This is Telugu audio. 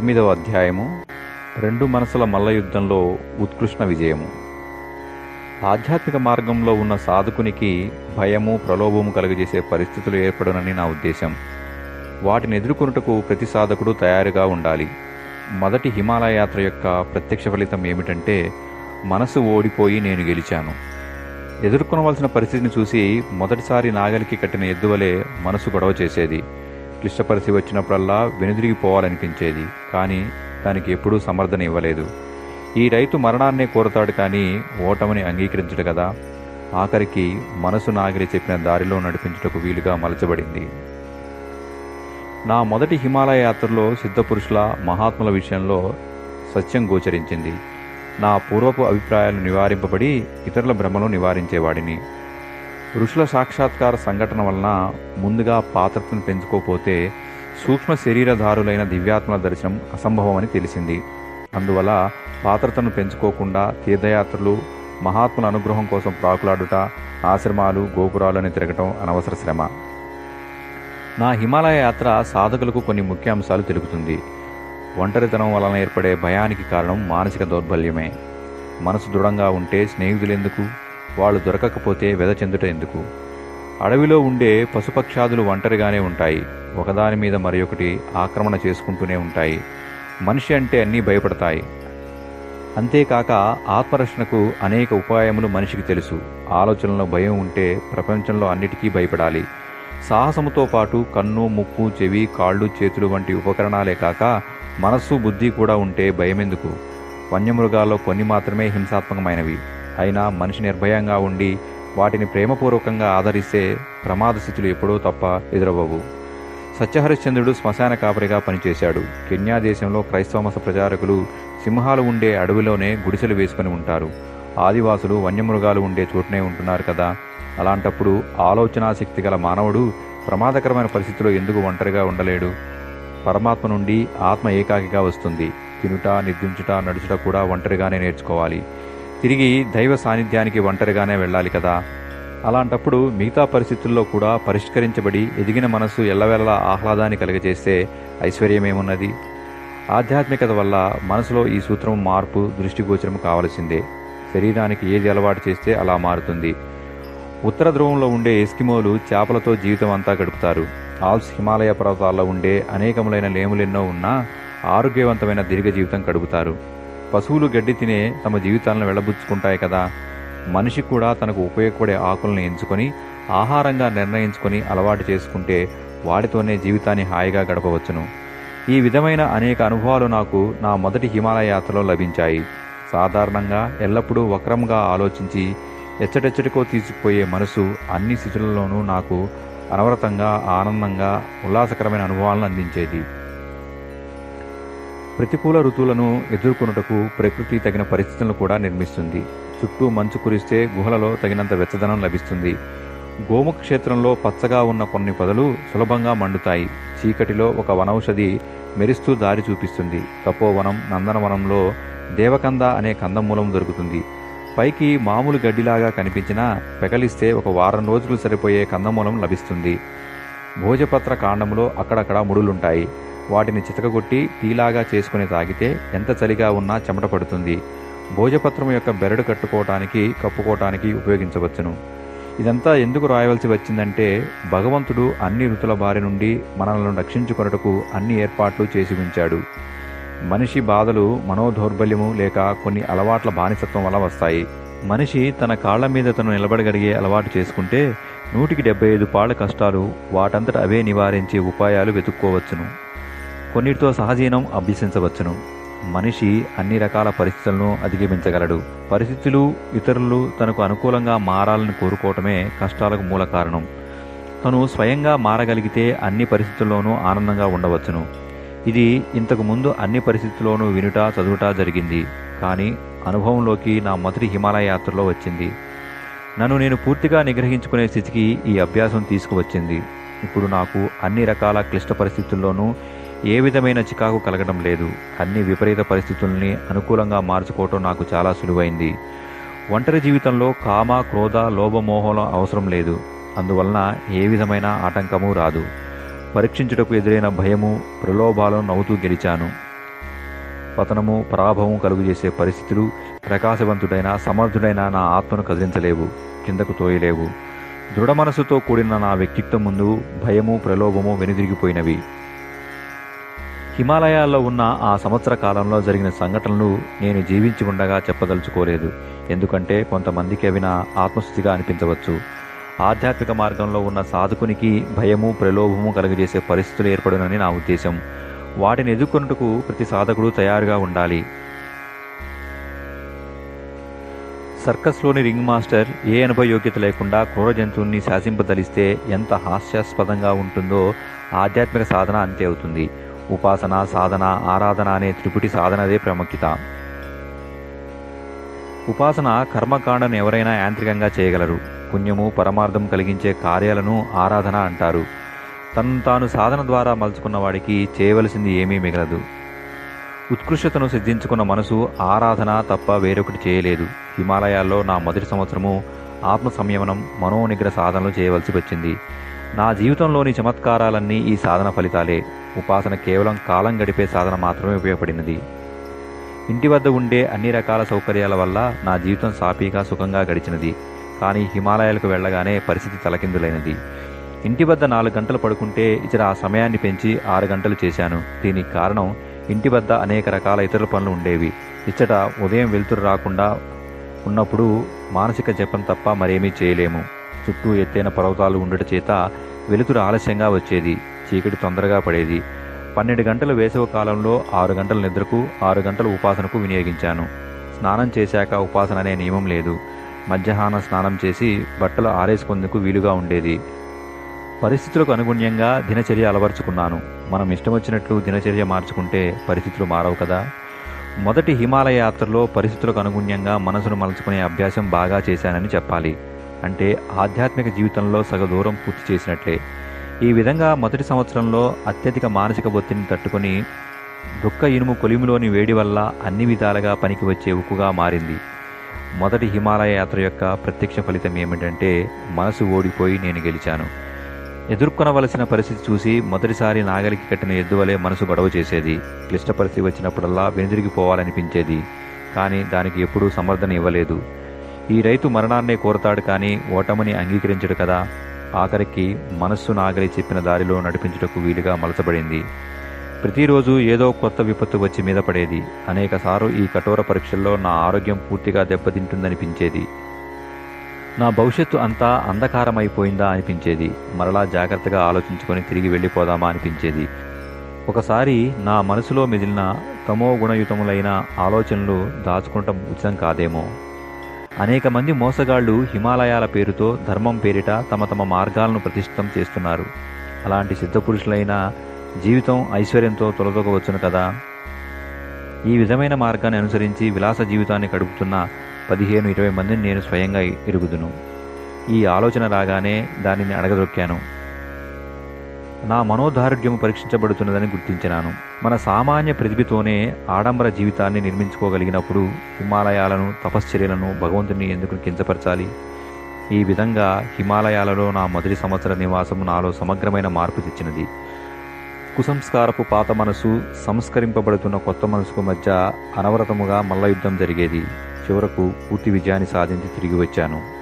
తొమ్మిదవ అధ్యాయము రెండు మనసుల మల్ల యుద్ధంలో ఉత్కృష్ణ విజయము. ఆధ్యాత్మిక మార్గంలో ఉన్న సాధకునికి భయము ప్రలోభము కలుగజేసే పరిస్థితులు ఏర్పడనని నా ఉద్దేశం. వాటిని ఎదుర్కొనుటకు ప్రతి సాధకుడు తయారుగా ఉండాలి. మొదటి హిమాలయ యాత్ర యొక్క ప్రత్యక్ష ఫలితం ఏమిటంటే మనసు ఓడిపోయి నేను గెలిచాను. ఎదుర్కొనవలసిన పరిస్థితిని చూసి మొదటిసారి నాగలికి కట్టిన ఎద్దువలే మనసు గొడవ చేసేది. క్లిష్ట పరిస్థితి వచ్చినప్పుడల్లా వెనుదిరిగిపోవాలనిపించేది. కానీ దానికి ఎప్పుడూ సమర్థన ఇవ్వలేదు. ఈ రైతు మరణాన్నే కోరతాడు కానీ ఓటమిని అంగీకరించడు కదా. ఆఖరికి మనసు నాగిలి చెప్పిన దారిలో నడిపించుటకు వీలుగా మలచబడింది. నా మొదటి హిమాలయ యాత్రలో సిద్ధపురుషుల మహాత్ముల విషయంలో సత్యం గోచరించింది. నా పూర్వపు అభిప్రాయాలు నివారింపబడి ఇతరుల భ్రమను నివారించేవాడిని. ఋషుల సాక్షాత్కార సంఘటన వలన ముందుగా పాత్రతను పెంచుకోపోతే సూక్ష్మ శరీరధారులైన దివ్యాత్మల దర్శనం అసంభవమని తెలిసింది. అందువల్ల పాత్రతను పెంచుకోకుండా తీర్థయాత్రలు మహాత్ముల అనుగ్రహం కోసం ప్రాకులాడుట ఆశ్రమాలు గోపురాలను తిరగటం అనవసర శ్రమ. నా హిమాలయ యాత్ర సాధకులకు కొన్ని ముఖ్య అంశాలు తెలుపుతుంది. ఒంటరితనం వలన ఏర్పడే భయానికి కారణం మానసిక దౌర్బల్యమే. మనసు దృఢంగా ఉంటే స్నేహితులెందుకు వాళ్ళు దొరకకపోతే వెదచెందుట ఎందుకు? అడవిలో ఉండే పశుపక్షాదులు ఒంటరిగానే ఉంటాయి. ఒకదాని మీద మరొకటి ఆక్రమణ చేసుకుంటూనే ఉంటాయి. మనిషి అంటే అన్నీ భయపడతాయి. అంతేకాక ఆత్మరక్షణకు అనేక ఉపాయములు మనిషికి తెలుసు. ఆలోచనలో భయం ఉంటే ప్రపంచంలో అన్నిటికీ భయపడాలి. సాహసముతో పాటు కన్ను ముక్కు చెవి కాళ్ళు చేతులు వంటి ఉపకరణాలే కాక మనస్సు బుద్ధి కూడా ఉంటే భయమెందుకు? వన్యమృగాల్లో కొన్ని మాత్రమే హింసాత్మకమైనవి. అయినా మనిషి నిర్భయంగా ఉండి వాటిని ప్రేమపూర్వకంగా ఆదరిస్తే ప్రమాద స్థితులు ఎప్పుడూ తప్ప ఎదురవ్వవు. సత్యహరిశ్చంద్రుడు శ్మశాన కాపరిగా పనిచేశాడు. కెన్యా దేశంలో క్రైస్తవ మత ప్రచారకులు సింహాలు ఉండే అడవిలోనే గుడిసెలు వేసుకొని ఉంటారు. ఆదివాసులు వన్యమృగాలు ఉండే చోటునే ఉంటున్నారు కదా. అలాంటప్పుడు ఆలోచనాశక్తి గల మానవుడు ప్రమాదకరమైన పరిస్థితిలో ఎందుకు ఒంటరిగా ఉండలేడు? పరమాత్మ నుండి ఆత్మ ఏకాకిగా వస్తుంది. తినుట నిద్రించుట నడుచుట కూడా ఒంటరిగానే నేర్చుకోవాలి. తిరిగి దైవ సాన్నిధ్యానికి ఒంటరిగానే వెళ్ళాలి కదా. అలాంటప్పుడు మిగతా పరిస్థితుల్లో కూడా పరిష్కరించబడి ఎదిగిన మనసు ఎల్లవేళలా ఆహ్లాదాన్ని కలిగజేస్తే ఐశ్వర్యమేమున్నది? ఆధ్యాత్మికత వల్ల మనసులో ఈ సూత్రం మార్పు దృష్టిగోచరం కావలసిందే. శరీరానికి ఏది అలవాటు చేస్తే అలా మారుతుంది. ఉత్తర ధ్రువంలో ఉండే ఎస్కిమోలు చేపలతో జీవితం అంతా గడుపుతారు. ఆల్స్ హిమాలయ పర్వతాల్లో ఉండే అనేకములైన లేములెన్నో ఉన్నా ఆరోగ్యవంతమైన దీర్ఘ జీవితం గడుపుతారు. పశువులు గడ్డి తినే తమ జీవితాలను వెళ్ళబుచ్చుకుంటాయి కదా. మనిషి కూడా తనకు ఉపయోగపడే ఆకులను ఎంచుకొని ఆహారంగా నిర్ణయించుకొని అలవాటు చేసుకుంటే వాటితోనే జీవితాన్ని హాయిగా గడపవచ్చును. ఈ విధమైన అనేక అనుభవాలు నాకు నా మొదటి హిమాలయ యాత్రలో లభించాయి. సాధారణంగా ఎల్లప్పుడూ వక్రంగా ఆలోచించి ఎచ్చటెచ్చటికో తీసుకుపోయే మనసు అన్ని స్థితులలోనూ నాకు అనవరతంగా ఆనందంగా ఉల్లాసకరమైన అనుభవాలను అందించేది. ప్రతికూల ఋతువులను ఎదుర్కొనుటకు ప్రకృతి తగిన పరిస్థితులను కూడా నిర్మిస్తుంది. చుట్టూ మంచు కురిస్తే గుహలలో తగినంత వెచ్చదనం లభిస్తుంది. గోముఖ క్షేత్రంలో పచ్చగా ఉన్న కొన్ని పొదలు సులభంగా మండుతాయి. చీకటిలో ఒక వనౌషధి మెరుస్తూ దారి చూపిస్తుంది. తపోవనం నందనవనంలో దేవకంద అనే కందమూలం దొరుకుతుంది. పైకి మామూలు గడ్డిలాగా కనిపించినా పెకలిస్తే ఒక వారం రోజులు సరిపోయే కందమూలం లభిస్తుంది. భోజపత్ర కాండంలో అక్కడక్కడ ముడులుంటాయి. వాటిని చితకగొట్టి టీలాగా చేసుకుని తాగితే ఎంత చలిగా ఉన్నా చెమట పడుతుంది. భోజపత్రం యొక్క బెరడు కట్టుకోవటానికి కప్పుకోవటానికి ఉపయోగించవచ్చును. ఇదంతా ఎందుకు రాయవలసి వచ్చిందంటే భగవంతుడు అన్ని ఋతుల బారి నుండి మనలను రక్షించుకొనుటకు అన్ని ఏర్పాట్లు చేసి ఉంచాడు. మనిషి బాధలు మనోదౌర్బల్యము లేక కొన్ని అలవాట్ల బానిసత్వం వల్ల వస్తాయి. మనిషి తన కాళ్ళ మీద తను నిలబడగలిగే అలవాటు చేసుకుంటే నూటికి డెబ్బై ఐదు పాళ్ళ కష్టాలు వాటంతట అవే నివారించే ఉపాయాలు వెతుక్కోవచ్చును. కొన్నిటితో సహజీనం అభ్యసించవచ్చును. మనిషి అన్ని రకాల పరిస్థితులను అధిగమించగలడు. పరిస్థితులు ఇతరులు తనకు అనుకూలంగా మారాలని కోరుకోవటమే కష్టాలకు మూల కారణం. తను స్వయంగా మారగలిగితే అన్ని పరిస్థితుల్లోనూ ఆనందంగా ఉండవచ్చును. ఇది ఇంతకు ముందు అన్ని పరిస్థితుల్లోనూ వినుట చదువుట జరిగింది. కానీ అనుభవంలోకి నా మొదటి హిమాలయ యాత్రలో వచ్చింది. నన్ను నేను పూర్తిగా నిగ్రహించుకునే స్థితికి ఈ అభ్యాసం తీసుకువచ్చింది. ఇప్పుడు నాకు అన్ని రకాల క్లిష్ట పరిస్థితుల్లోనూ ఏ విధమైన చికాకు కలగడం లేదు. అన్ని విపరీత పరిస్థితుల్ని అనుకూలంగా మార్చుకోవటం నాకు చాలా సులువైంది. ఒంటరి జీవితంలో కామ క్రోధ లోభమోహం అవసరం లేదు. అందువలన ఏ విధమైన ఆటంకము రాదు. పరీక్షించుటకు ఎదురైన భయము ప్రలోభాలను నవ్వుతూ గెలిచాను. పతనము పరాభవం కలుగజేసే పరిస్థితులు ప్రకాశవంతుడైన సమర్థుడైన నా ఆత్మను కదిలించలేవు కిందకు తోయలేవు. దృఢ మనసుతో కూడిన నా వ్యక్తిత్వం ముందు భయము ప్రలోభము వెనుదిరిగిపోయినవి. హిమాలయాల్లో ఉన్న ఆ సంవత్సర కాలంలో జరిగిన సంఘటనలు నేను జీవించి ఉండగా చెప్పదలుచుకోలేదు. ఎందుకంటే కొంతమందికి అవి నా ఆత్మస్థుతిగా అనిపించవచ్చు. ఆధ్యాత్మిక మార్గంలో ఉన్న సాధకునికి భయము ప్రలోభము కలుగజేసే పరిస్థితులు ఏర్పడునని నా ఉద్దేశం. వాటిని ఎదుర్కొన్నట్టుకు ప్రతి సాధకుడు తయారుగా ఉండాలి. సర్కస్లోని రింగ్ మాస్టర్ ఏ అనుభవ యోగ్యత లేకుండా క్రూర జంతువుని శాసింపదలిస్తే ఎంత హాస్యాస్పదంగా ఉంటుందో ఆధ్యాత్మిక సాధన అంతే అవుతుంది. ఉపాసన సాధన ఆరాధన అనే త్రిపుటి సాధనదే ప్రాముఖ్యత. ఉపాసన కర్మకాండను ఎవరైనా యాంత్రికంగా చేయగలరు. పుణ్యము పరమార్థం కలిగించే కార్యాలను ఆరాధన అంటారు. తను తాను సాధన ద్వారా మలుచుకున్న వాడికి చేయవలసింది ఏమీ మిగలదు. ఉత్కృష్టతను సిద్ధించుకున్న మనసు ఆరాధన తప్ప వేరొకటి చేయలేదు. హిమాలయాల్లో నా మొదటి సంవత్సరము ఆత్మ సంయమనం మనోనిగ్రహ సాధనలు చేయవలసి వచ్చింది. నా జీవితంలోని చమత్కారాలన్నీ ఈ సాధన ఫలితాలే. ఉపాసన కేవలం కాలం గడిపే సాధన మాత్రమే ఉపయోగపడినది. ఇంటి వద్ద ఉండే అన్ని రకాల సౌకర్యాల వల్ల నా జీవితం సాఫీగా సుఖంగా గడిచినది. కానీ హిమాలయాలకు వెళ్ళగానే పరిస్థితి తలకిందులైనది. ఇంటి వద్ద నాలుగు గంటలు పడుకుంటే ఇతర ఆ సమయాన్ని పెంచి ఆరు గంటలు చేశాను. దీనికి కారణం ఇంటి వద్ద అనేక రకాల ఇతర పనులు ఉండేవి. ఇచ్చట ఉదయం వెలుతురు రాకుండా ఉన్నప్పుడు మానసిక జపం తప్ప మరేమీ చేయలేము. చుట్టూ ఎత్తైన పర్వతాలు ఉండట చేత వెలుతురు ఆలస్యంగా వచ్చేది. చీకటి తొందరగా పడేది. పన్నెండు గంటల వేసవ కాలంలో ఆరు గంటల నిద్రకు ఆరు గంటల ఉపాసనకు వినియోగించాను. స్నానం చేశాక ఉపాసన అనే నియమం లేదు. మధ్యాహ్న స్నానం చేసి బట్టలు ఆరేసుకుందుకు వీలుగా ఉండేది. పరిస్థితులకు అనుగుణ్యంగా దినచర్య అలవర్చుకున్నాను. మనం ఇష్టం వచ్చినట్లు దినచర్య మార్చుకుంటే పరిస్థితులు మారవు కదా. మొదటి హిమాలయ యాత్రలో పరిస్థితులకు అనుగుణ్యంగా మనసును మలుచుకునే అభ్యాసం బాగా చేశానని చెప్పాలి. అంటే ఆధ్యాత్మిక జీవితంలో సగ దూరం పూర్తి చేసినట్లే. ఈ విధంగా మొదటి సంవత్సరంలో అత్యధిక మానసిక ఒత్తిడిని తట్టుకొని దుఃఖ ఇనుము కొలిమిలోని వేడి వల్ల అన్ని విధాలుగా పనికి వచ్చే ఉక్కుగా మారింది. మొదటి హిమాలయ యాత్ర యొక్క ప్రత్యక్ష ఫలితం ఏమిటంటే మనసు ఓడిపోయి నేను గెలిచాను. ఎదుర్కొనవలసిన పరిస్థితి చూసి మొదటిసారి నాగలికి కట్టిన ఎద్దువలే మనసు గొడవ చేసేది. క్లిష్ట పరిస్థితి వచ్చినప్పుడల్లా వెనుదిరిగిపోవాలనిపించేది. కానీ దానికి ఎప్పుడూ సమర్థన ఇవ్వలేదు. ఈ రైతు మరణాన్నే కోరతాడు కానీ ఓటమిని అంగీకరించడు కదా. ఆఖరికి మనస్సు నాగలి చెప్పిన దారిలో నడిపించుటకు వీలుగా మలచబడింది. ప్రతిరోజు ఏదో కొత్త విపత్తు వచ్చి మీద పడేది. అనేకసార్లు ఈ కఠోర పరీక్షల్లో నా ఆరోగ్యం పూర్తిగా దెబ్బతింటుందనిపించేది. నా భవిష్యత్తు అంతా అంధకారమైపోయిందా అనిపించేది. మరలా జాగ్రత్తగా ఆలోచించుకొని తిరిగి వెళ్ళిపోదామా అనిపించేది. ఒకసారి నా మనసులో మిగిలిన తమో గుణయుతములైన ఆలోచనలు దాచుకుంటం ఉచితం కాదేమో. అనేక మంది మోసగాళ్ళు హిమాలయాల పేరుతో ధర్మం పేరిట తమ తమ మార్గాలను ప్రతిష్ఠితం చేస్తున్నారు. అలాంటి సిద్ధపురుషులైన జీవితం ఐశ్వర్యంతో తొలతొగవచ్చును కదా? ఈ విధమైన మార్గాన్ని అనుసరించి విలాస జీవితాన్ని గడుపుతున్న పదిహేను ఇరవై మందిని నేను స్వయంగా ఎరుగుదును. ఈ ఆలోచన రాగానే దానిని అడగదొక్కాను. నా మనోదారుఢ్యము పరీక్షించబడుతున్నదని గుర్తించినాను. మన సామాన్య ప్రతిభతోనే ఆడంబర జీవితాన్ని నిర్మించుకోగలిగినప్పుడు హిమాలయాలను తపశ్చర్యలను భగవంతుని ఎందుకు కించపరచాలి? ఈ విధంగా హిమాలయాలలో నా మొదటి సంవత్సర నివాసం నాలో సమగ్రమైన మార్పు తెచ్చినది. కుసంస్కారపు పాత మనసు సంస్కరింపబడుతున్న కొత్త మనసుకు మధ్య అనవరతముగా మల్ల యుద్ధం జరిగేది. చివరకు పూర్తి విజయాన్ని సాధించి తిరిగి వచ్చాను.